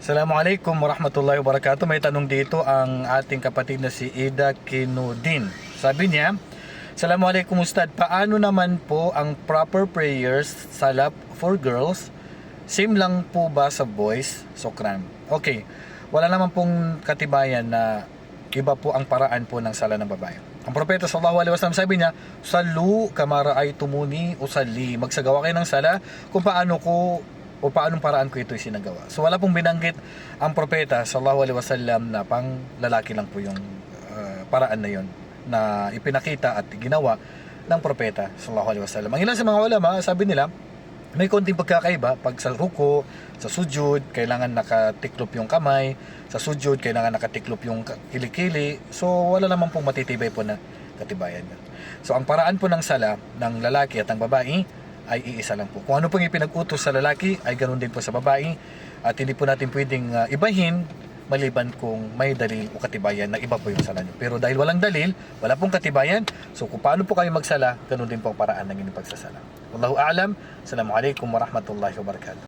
Assalamualaikum warahmatullahi wabarakatuh. May tanong dito ang ating kapatid na si Ida Kinudin. Sabi niya, Assalamualaikum Ustad, paano naman po ang proper prayers salap for girls? Same lang po ba sa boys? Sokran. Okay, wala naman pong katibayan na iba po ang paraan po ng sala ng babae. Ang propeta sallallahu alaihi wasallam sabi niya, "Salu kamara ay tumuni usalli." Magsagawa kayo ng sala kung paano ko o paanong paraan ko ito isinagawa. So wala pong binanggit ang propeta sallallahu alaihi wasallam na pang lalaki lang po yung uh, paraan na yon na ipinakita at ginawa ng propeta sallallahu alaihi wasallam. Ang ilan sa mga ulama, sabi nila, may konting pagkakaiba pag sa ruko, sa sujud, kailangan nakatiklop yung kamay, sa sujud, kailangan nakatiklop yung kilikili. So, wala naman pong matitibay po na katibayan. So, ang paraan po ng sala ng lalaki at ng babae ay iisa lang po. Kung ano pong ipinag-utos sa lalaki, ay ganoon din po sa babae. At hindi po natin pwedeng uh, ibahin maliban kung may dalil o katibayan na iba po yung sala nyo. Pero dahil walang dalil, wala pong katibayan, so kung paano po kayo magsala, ganun din po ang paraan ng inyong pagsasala. Wallahu a'lam. Assalamualaikum warahmatullahi wabarakatuh.